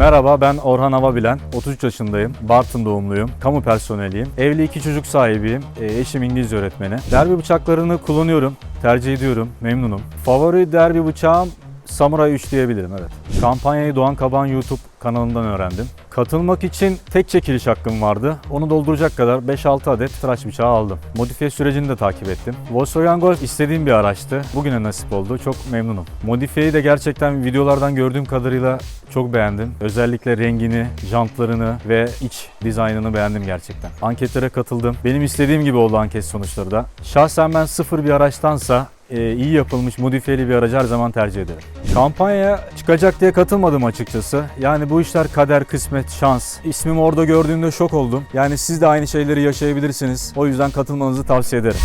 Merhaba ben Orhan Avabilen. 33 yaşındayım. Bartın doğumluyum. Kamu personeliyim. Evli iki çocuk sahibiyim. E, eşim İngilizce öğretmeni. Derbi bıçaklarını kullanıyorum. Tercih ediyorum. Memnunum. Favori derbi bıçağım Samuray 3 diyebilirim evet. Kampanyayı Doğan Kaban YouTube kanalından öğrendim. Katılmak için tek çekiliş hakkım vardı. Onu dolduracak kadar 5-6 adet tıraş bıçağı aldım. Modifiye sürecini de takip ettim. Volkswagen Golf istediğim bir araçtı. Bugüne nasip oldu. Çok memnunum. Modifiyeyi de gerçekten videolardan gördüğüm kadarıyla çok beğendim. Özellikle rengini, jantlarını ve iç dizaynını beğendim gerçekten. Anketlere katıldım. Benim istediğim gibi oldu anket sonuçları da. Şahsen ben sıfır bir araçtansa iyi yapılmış modifiyeli bir aracı her zaman tercih ederim. Kampanyaya çıkacak diye katılmadım açıkçası. Yani bu işler kader, kısmet, şans. İsmimi orada gördüğümde şok oldum. Yani siz de aynı şeyleri yaşayabilirsiniz. O yüzden katılmanızı tavsiye ederim.